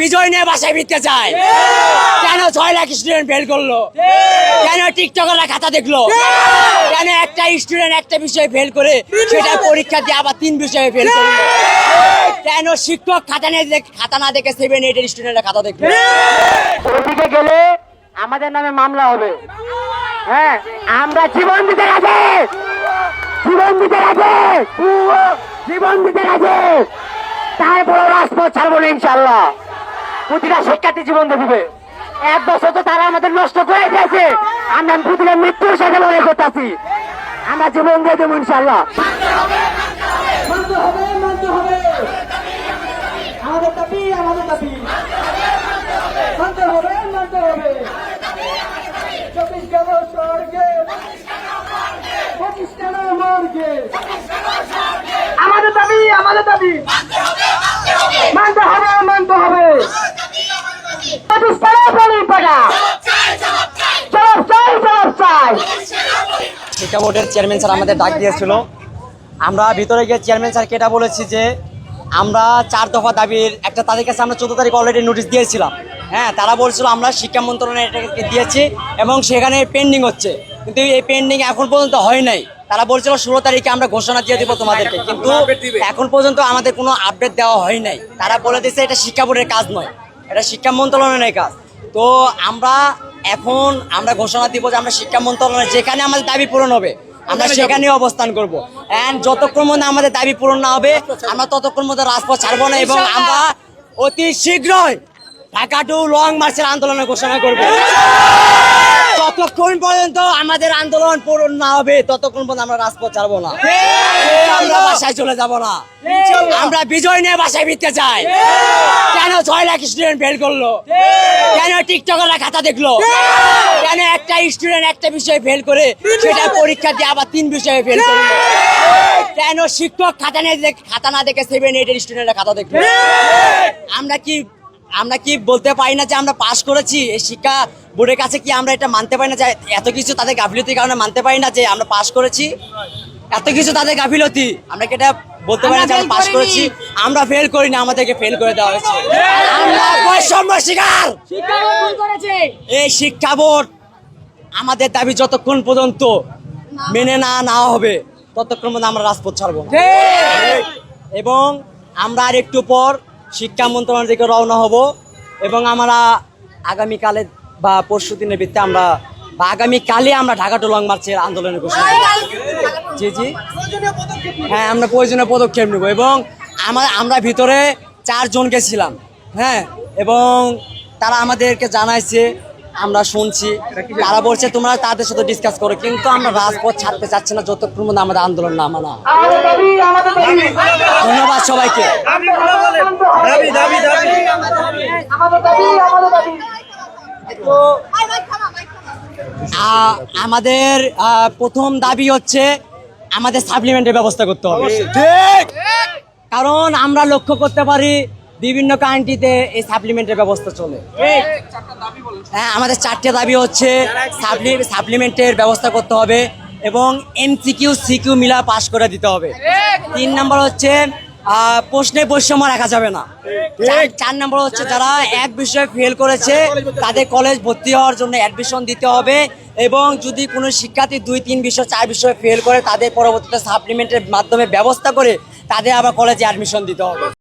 বিজয় নিয়ে বাসায় ফিরতে চাই কেন ছয় লাখ স্টুডেন্ট ফেল করল? কেন টিকটকাররা খাতা দেখল? কেন একটা স্টুডেন্ট একটা বিষয়ে ফেল করে সেটা পরীক্ষা দিয়ে আবার তিন বিষয়ে ফেল করল? কেন শিক্ষক খাতা নিয়ে খাতা না দেখে সেভেন এইটের স্টুডেন্টরা খাতা দেখল? ওদিকে গেলে আমাদের নামে মামলা হবে। হ্যাঁ আমরা জীবন দিতে রাজি। জীবন দিতে রাজি। জীবন দিতে রাজি। তারপরে রাজপথ ছাড়বো না ইনশাল্লাহ প্রতিটা শিক্ষার্থী জীবন দিয়ে দিবে এক বছর তো তারা আমাদের নষ্ট করে দিয়েছে। আমরা প্রতিটা মৃত্যুর সাথে লড়াই করতেছি। আমরা জীবন দিয়ে দেবো ইনশাল্লাহ মানতে হবে মানতে আমাদের দাবি আমাদের দাবি। মানতে হবে মানতে হবে চব্বিশ কেন স্বর্গে পঁচিশ কেন মর্গে আমাদের দাবি আমাদের দাবি মানতে হবে মানতে হবে চব্বিশ কেন বলি পাকা জবাব চাই জবাব চাই শিক্ষা বোর্ডের চেয়ারম্যান স্যার আমাদের ডাক দিয়েছিল। আমরা ভিতরে গিয়ে চেয়ারম্যান স্যারকে এটা বলেছি যে, আমরা চার দফা দাবির একটা তাদের কাছে আমরা চোদ্দ তারিখ অলরেডি নোটিশ দিয়েছিলাম। হ্যাঁ তারা বলছিল আমরা শিক্ষা মন্ত্রণালয়ে এটাকে দিয়েছি এবং সেখানে পেন্ডিং হচ্ছে। কিন্তু এই পেন্ডিং এখন পর্যন্ত হয় নাই। তারা বলছিল ষোলো তারিখে আমরা ঘোষণা দিয়ে দেবো তোমাদেরকে। কিন্তু এখন পর্যন্ত আমাদের কোনো আপডেট দেওয়া হয় নাই। তারা বলে দিয়েছে এটা শিক্ষা বোর্ডের কাজ নয়, এটা শিক্ষা মন্ত্রণালয়ের কাজ। তো আমরা এখন আমরা ঘোষণা দিব যে আমরা শিক্ষা মন্ত্রণালয় যেখানে আমাদের দাবি পূরণ হবে আমরা সেখানে অবস্থান করব। এন্ড যতক্ষণ মধ্যে আমাদের দাবি পূরণ না হবে আমরা ততক্ষণ মধ্যে রাজপথ ছাড়বো না এবং আমরা অতি শীঘ্রই ঢাকা টু লং মার্চের আন্দোলনের ঘোষণা করব। ততক্ষণ পর্যন্ত আমাদের আন্দোলন পূরণ না হবে, ততক্ষণ পর্যন্ত আমরা রাজপথ ছাড়বো না। আমরা বাসায় চলে যাব না। আমরা বিজয় নিয়ে বাসায় ফিরতে চাই। কেন ছয় লাখ স্টুডেন্ট ফেল করল? কেন টিকটকাররা খাতা দেখল? কেন একটা স্টুডেন্ট একটা বিষয়ে ফেল করে, সেটা পরীক্ষা দিয়ে আবার তিন বিষয়ে ফেল করল? কেন শিক্ষক খাতা নিয়ে খাতা না দেখে সেভেন এইটের স্টুডেন্টরা খাতা দেখল? আমরা কি আমরা কি বলতে পারি না যে আমরা পাশ করেছি? এই শিক্ষা বোর্ডের কাছে কি আমরা এটা মানতে পারি না যে এত কিছু তাদের গাফিলতির কারণে মানতে পারি না যে আমরা পাশ করেছি? এত কিছু তাদের গাফিলতি। আমরা কি এটা বলতে পারি না যে আমরা পাশ করেছি? আমরা ফেল করি না আমাদেরকে ফেল করে দেওয়া হয়েছে। আমরা বৈষম্য শিকার! এই শিক্ষা বোর্ড আমাদের দাবি যতক্ষণ পর্যন্ত মেনে না নেওয়া হবে ততক্ষণ পর্যন্ত আমরা রাজপথ ছাড়বো এবং আমরা আর একটু পর শিক্ষা মন্ত্রণালয় থেকে রওনা হব এবং আমরা আগামীকালে বা পরশু দিনের ভিত্তিতে আমরা বা আগামীকালে আমরা ঢাকা টু লং মার্চের আন্দোলনের ঘোষণা জি জি। হ্যাঁ আমরা প্রয়োজনীয় পদক্ষেপ নেব এবং আমার আমরা ভিতরে চারজন গেছিলাম হ্যাঁ এবং তারা আমাদেরকে জানাইছে আমরা শুনছি। তারা বলছে তোমরা তাদের সাথে ডিসকাস করো কিন্তু আমরা রাজপথ ছাড়তে চাচ্ছি না যতক্ষণ পর্যন্ত আমাদের আন্দোলন না মানা হয়। আমাদের দাবি আমাদের দাবি। ধন্যবাদ সবাইকে দাবি দাবি দাবি। আমাদের প্রথম দাবি হচ্ছে আমাদের সাপ্লিমেন্টের ব্যবস্থা করতে হবে। ঠিক। কারণ আমরা লক্ষ্য করতে পারি বিভিন্ন কান্ট্রিতে এই সাপ্লিমেন্টের ব্যবস্থা চলে। হ্যাঁ আমাদের চারটে দাবি হচ্ছে সাপ্লিমেন্টের ব্যবস্থা করতে হবে এবং এমসিকিউ সিকিউ মিলা পাশ করে দিতে হবে। তিন নম্বর হচ্ছে প্রশ্নে বৈষম্য রাখা যাবে না। চার- নম্বর হচ্ছে যারা এক বিষয়ে ফেল করেছে তাদের কলেজ ভর্তি হওয়ার জন্য অ্যাডমিশন দিতে হবে এবং যদি কোনো শিক্ষার্থী দুই তিন বিষয় চার বিষয়ে ফেল করে তাদের পরবর্তীতে সাপ্লিমেন্টের মাধ্যমে ব্যবস্থা করে তাদের আবার কলেজে অ্যাডমিশন দিতে হবে।